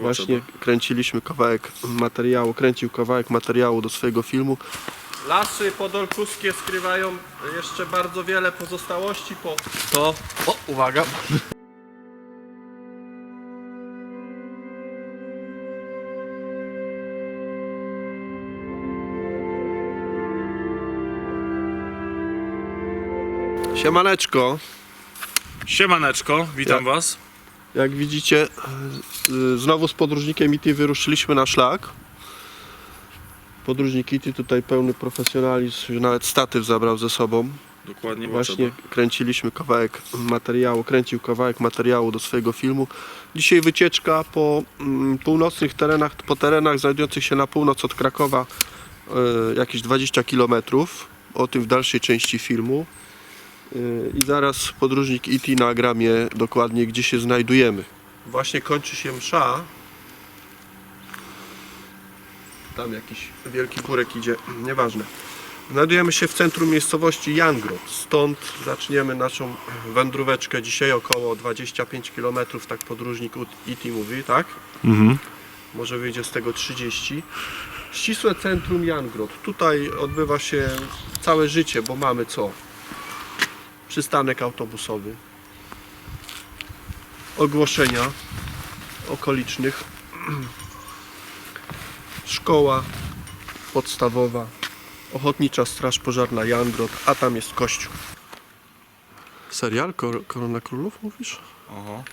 Właśnie kręciliśmy kawałek materiału, kręcił kawałek materiału do swojego filmu. Lasy podolkuskie skrywają jeszcze bardzo wiele pozostałości po to. O, uwaga! Siemaneczko. Siemaneczko, witam Ja- was. Jak widzicie, y, znowu z podróżnikiem IT wyruszyliśmy na szlak. Podróżnik IT tutaj pełny profesjonalizm, nawet statyw zabrał ze sobą. Dokładnie, Właśnie trzeba. kręciliśmy kawałek materiału, kręcił kawałek materiału do swojego filmu. Dzisiaj wycieczka po mm, północnych terenach, po terenach znajdujących się na północ od Krakowa, y, jakieś 20 km. O tym w dalszej części filmu. I zaraz podróżnik IT nagram je dokładnie, gdzie się znajdujemy. Właśnie kończy się msza. Tam jakiś wielki kurek idzie, nieważne. Znajdujemy się w centrum miejscowości Jangrod. Stąd zaczniemy naszą wędróweczkę dzisiaj około 25 km, tak podróżnik IT mówi, tak? Mhm. Może wyjdzie z tego 30. Ścisłe centrum Jangrod. Tutaj odbywa się całe życie, bo mamy co? Przystanek autobusowy. Ogłoszenia okolicznych. Szkoła podstawowa. Ochotnicza Straż Pożarna Jangrod, a tam jest kościół. Serial Kor- Korona Królów mówisz? Oho.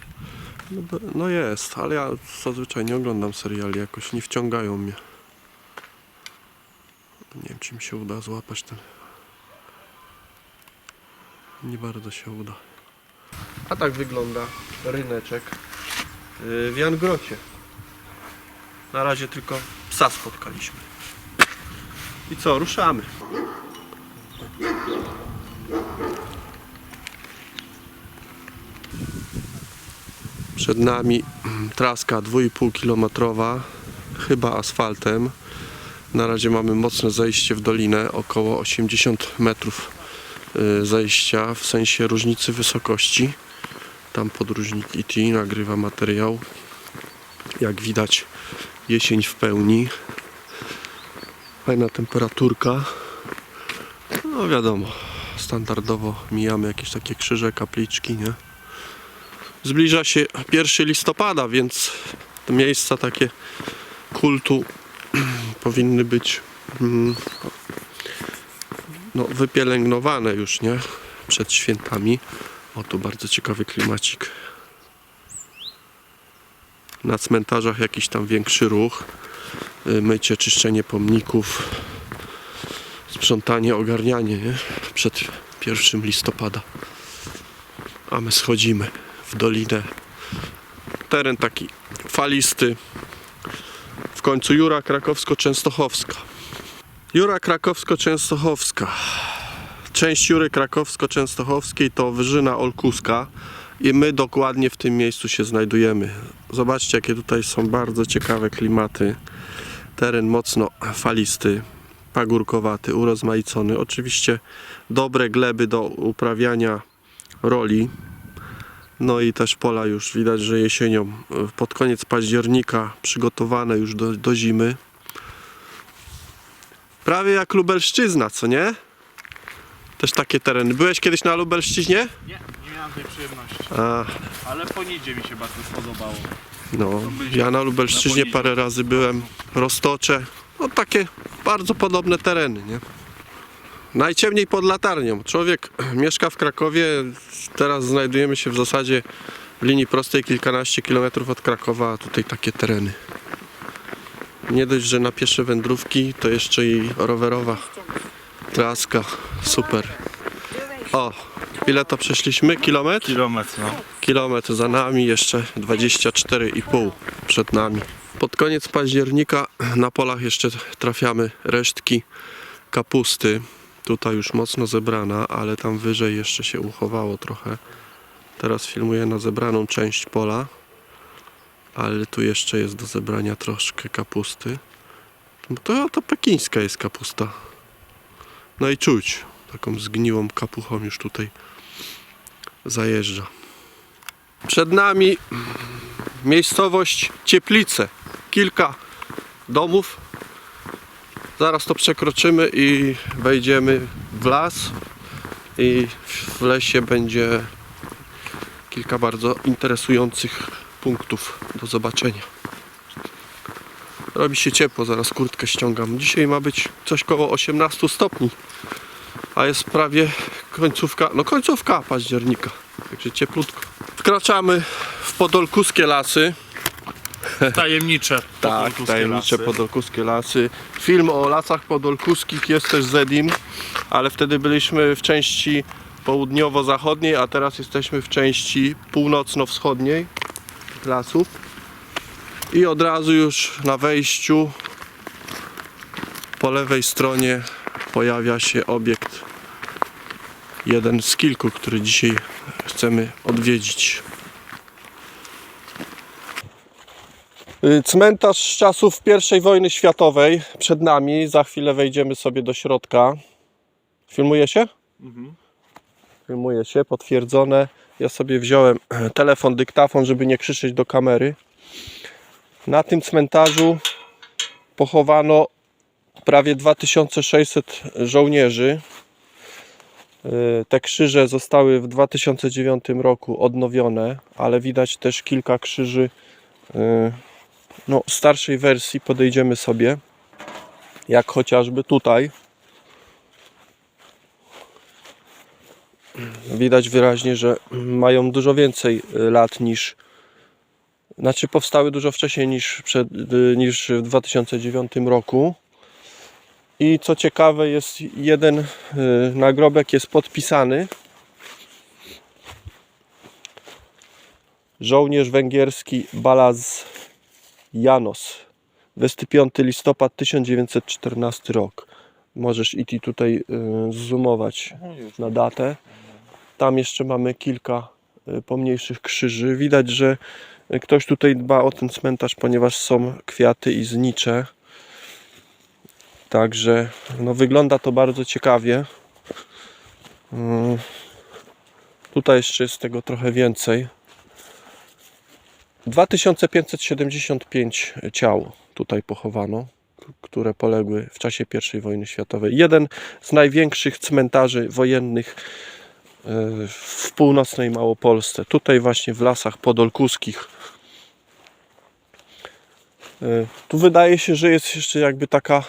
No, no jest, ale ja zazwyczaj nie oglądam seriali, jakoś nie wciągają mnie. Nie wiem, czy mi się uda złapać ten. Nie bardzo się uda. A tak wygląda ryneczek yy, w Jangrocie. Na razie tylko psa spotkaliśmy. I co, ruszamy. Przed nami traska 2,5 kilometrowa, chyba asfaltem. Na razie mamy mocne zejście w dolinę, około 80 metrów y, zejścia, w sensie różnicy wysokości. Tam podróżnik IT nagrywa materiał. Jak widać jesień w pełni. Fajna temperaturka. No wiadomo, standardowo mijamy jakieś takie krzyże, kapliczki, nie? Zbliża się 1 listopada, więc te miejsca takie kultu powinny być mm, no, wypielęgnowane już, nie? Przed świętami. O, tu bardzo ciekawy klimacik. Na cmentarzach jakiś tam większy ruch. Y, Mycie, czyszczenie pomników. Sprzątanie, ogarnianie, nie? Przed 1 listopada. A my schodzimy w dolinę. Teren taki falisty. W końcu Jura Krakowsko-Częstochowska. Jura Krakowsko-Częstochowska. Część Jury Krakowsko-Częstochowskiej to Wyżyna Olkuska i my dokładnie w tym miejscu się znajdujemy. Zobaczcie jakie tutaj są bardzo ciekawe klimaty. Teren mocno falisty, pagórkowaty, urozmaicony. Oczywiście dobre gleby do uprawiania roli. No i też pola już widać, że jesienią, pod koniec października przygotowane już do, do zimy. Prawie jak Lubelszczyzna, co nie? Też takie tereny. Byłeś kiedyś na Lubelszczyźnie? Nie, nie miałem tej przyjemności. A, Ale po Nidzie mi się bardzo spodobało. no. Ja na Lubelszczyźnie parę razy byłem. Roztocze. No takie bardzo podobne tereny, nie? Najciemniej pod latarnią. Człowiek mieszka w Krakowie. Teraz znajdujemy się w zasadzie w linii prostej kilkanaście kilometrów od Krakowa, a tutaj takie tereny. Nie dość, że na piesze wędrówki, to jeszcze i rowerowa traska. Super. O, ile to przeszliśmy? Kilometr? Kilometr, no. Kilometr za nami, jeszcze 24,5 przed nami. Pod koniec października na polach jeszcze trafiamy resztki kapusty. Tutaj już mocno zebrana, ale tam wyżej jeszcze się uchowało trochę. Teraz filmuję na zebraną część pola, ale tu jeszcze jest do zebrania troszkę kapusty. Bo To, to pekińska jest kapusta. No i czuć, taką zgniłą kapuchą już tutaj zajeżdża. Przed nami miejscowość Cieplice. Kilka domów. Zaraz to przekroczymy i wejdziemy w las. I w lesie będzie kilka bardzo interesujących punktów do zobaczenia. Robi się ciepło, zaraz kurtkę ściągam. Dzisiaj ma być coś koło 18 stopni, a jest prawie końcówka, no końcówka października, także cieplutko. Wkraczamy w podolkuskie lasy. Tajemnicze. Tak, tajemnicze lasy. podolkuskie lasy. Film o lasach podolkuskich jest też z Edim, ale wtedy byliśmy w części południowo-zachodniej, a teraz jesteśmy w części północno-wschodniej lasów. I od razu już na wejściu po lewej stronie pojawia się obiekt jeden z kilku, który dzisiaj chcemy odwiedzić. Y, Cmentarz z czasów I wojny światowej przed nami. Za chwilę wejdziemy sobie do środka. Filmuje się? Mhm. Filmuje się, potwierdzone. Ja sobie wziąłem telefon, dyktafon, żeby nie krzyczeć do kamery. Na tym cmentarzu pochowano prawie 2600 żołnierzy. E, Te krzyże zostały w 2009 roku odnowione, ale widać też kilka krzyży e, no, starszej wersji. Podejdziemy sobie, jak chociażby tutaj. Widać wyraźnie, że mają dużo więcej y, lat niż. Znaczy, powstały dużo wcześniej niż, przed, y, niż w 2009 roku. I co ciekawe, jest jeden y, nagrobek jest podpisany. Żołnierz węgierski Balaz Janos. 25 listopad 1914 rok. Możesz i tutaj y, zoomować na datę. Tam jeszcze mamy kilka y, pomniejszych krzyży. Widać, że y, ktoś tutaj dba o ten cmentarz, ponieważ są kwiaty i znicze. Także no, wygląda to bardzo ciekawie. Mm. Tutaj jeszcze jest tego trochę więcej. 2575 ciał tutaj pochowano, które poległy w czasie I wojny światowej. Jeden z największych cmentarzy wojennych e, w północnej Małopolsce. Tutaj właśnie w lasach podolkuskich. E, Tu wydaje się, że jest jeszcze jakby taka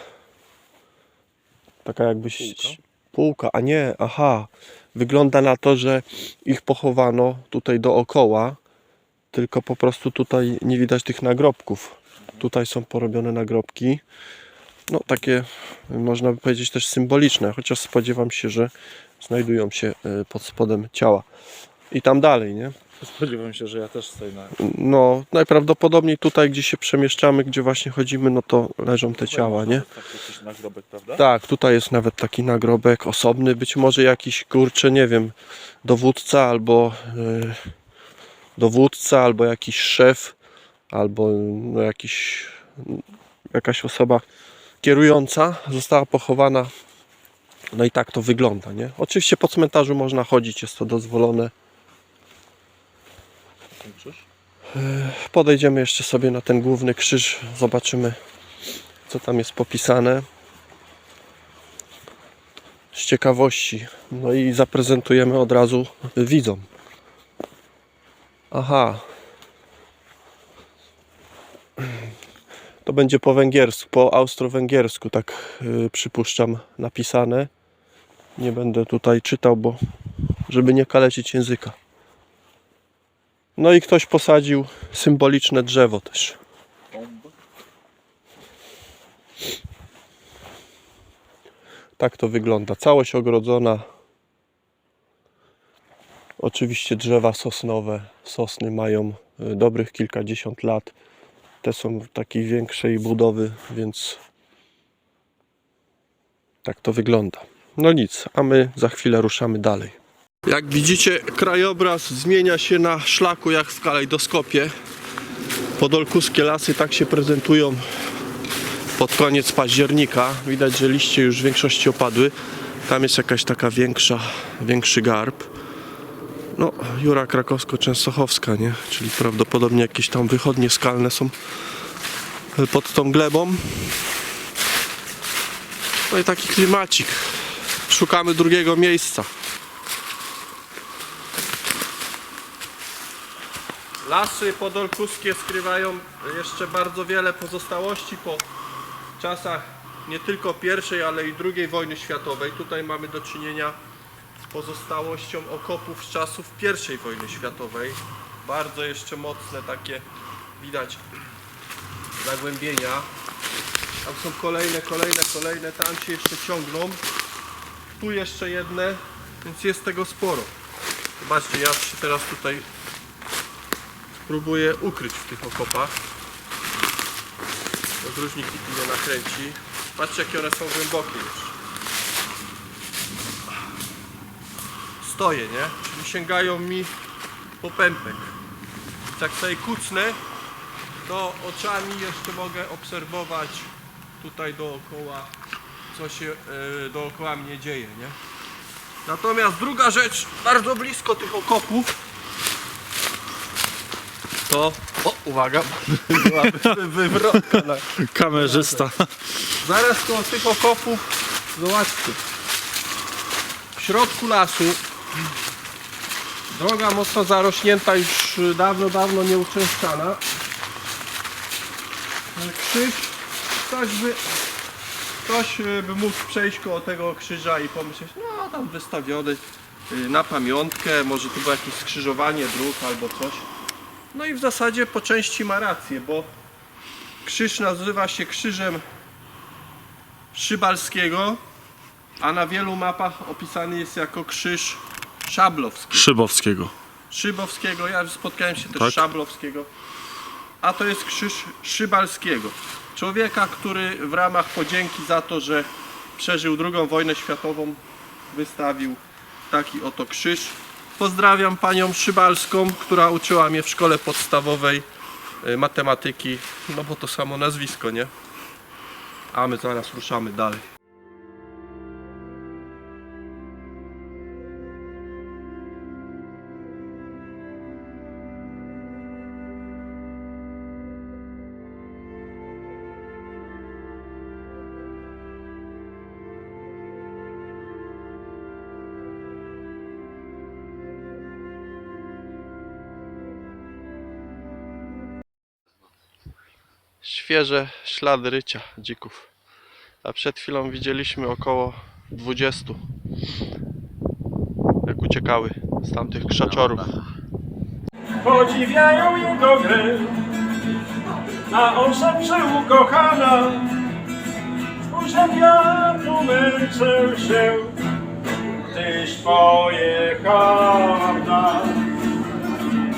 taka jakby Półka? półka, a nie, aha. Wygląda na to, że ich pochowano tutaj dookoła, tylko po prostu tutaj nie widać tych nagrobków. Tutaj są porobione nagrobki. No takie można by powiedzieć też symboliczne, chociaż spodziewam się, że znajdują się e, pod spodem ciała. I tam dalej, nie? Spodziewam się, że ja też stoję na... No, najprawdopodobniej tutaj, gdzie się przemieszczamy, gdzie właśnie chodzimy, no to leżą te ciała, nie? Tak, nagrobek, prawda? Tak, tutaj jest nawet taki nagrobek osobny, być może jakiś kurczę, nie wiem, dowódca albo e, dowódca, albo jakiś szef, albo no, jakiś, jakaś osoba kierująca została pochowana. No i tak to wygląda, nie? Oczywiście po cmentarzu można chodzić, jest to dozwolone. Podejdziemy jeszcze sobie na ten główny krzyż, zobaczymy co tam jest popisane. Z ciekawości. No i zaprezentujemy od razu widzom. Aha. To będzie po węgiersku, po austro-węgiersku, tak y, przypuszczam, napisane. Nie będę tutaj czytał, bo żeby nie kalecić języka. No i ktoś posadził symboliczne drzewo też. Tak to wygląda. Całość ogrodzona. Oczywiście drzewa sosnowe. Sosny mają y, dobrych kilkadziesiąt lat. Te są takiej większej budowy, więc tak to wygląda. No nic, a my za chwilę ruszamy dalej. Jak widzicie, krajobraz zmienia się na szlaku jak w kalejdoskopie. Podolkuskie lasy tak się prezentują pod koniec października. Widać, że liście już w większości opadły. Tam jest jakaś taka większa, większy garb. No, Jura Krakowsko-Częstochowska, nie? Czyli prawdopodobnie jakieś tam wychodnie skalne są e, pod tą glebą. No i taki klimacik. Szukamy drugiego miejsca. Lasy podolkuskie skrywają jeszcze bardzo wiele pozostałości po czasach nie tylko pierwszej, ale i drugiej wojny światowej. Tutaj mamy do czynienia pozostałością okopów z czasów pierwszej wojny światowej. Bardzo jeszcze mocne takie widać zagłębienia. Tam są kolejne, kolejne, kolejne, tam się jeszcze ciągną. Tu jeszcze jedne, więc jest tego sporo. Zobaczcie, ja się teraz tutaj spróbuję ukryć w tych okopach. Podróżnik nikt nie nakręci. Patrzcie jakie one są głębokie już. Stoję, nie? Czyli sięgają mi po pępek. Jak sobie kucnę, to oczami jeszcze mogę obserwować tutaj dookoła, co się e, dookoła mnie dzieje, nie? Natomiast druga rzecz, bardzo blisko tych okopów, to... O, uwaga, byłaby wywrotka na... Kamerzysta. Zaraz koło tych okopów, zobaczcie, w środku lasu, droga mocno zarośnięta, już dawno, dawno nieuczęszczana. Krzyż, ktoś by, ktoś y, by mógł przejść koło tego krzyża i pomyśleć, no tam wystawiony y, na pamiątkę, może tu było jakieś skrzyżowanie dróg albo coś. No i w zasadzie po części ma rację, bo krzyż nazywa się krzyżem Szybalskiego, a na wielu mapach opisany jest jako krzyż Szablowski. Szybowskiego. Szybowskiego, ja spotkałem się też Tak? Szablowskiego, a to jest krzyż Szybalskiego. Człowieka, który w ramach podzięki za to, że przeżył II wojnę światową, wystawił taki oto krzyż. Pozdrawiam panią Szybalską, która uczyła mnie w szkole podstawowej y, matematyki, no bo to samo nazwisko, nie? A my zaraz ruszamy dalej. Świeże ślady rycia dzików. A przed chwilą widzieliśmy około 20 jak uciekały z tamtych krzaczorów. podziwiają jego grę, a on szepcze ukochana. Spójrzem ja tu męczę się, tyś pojechała.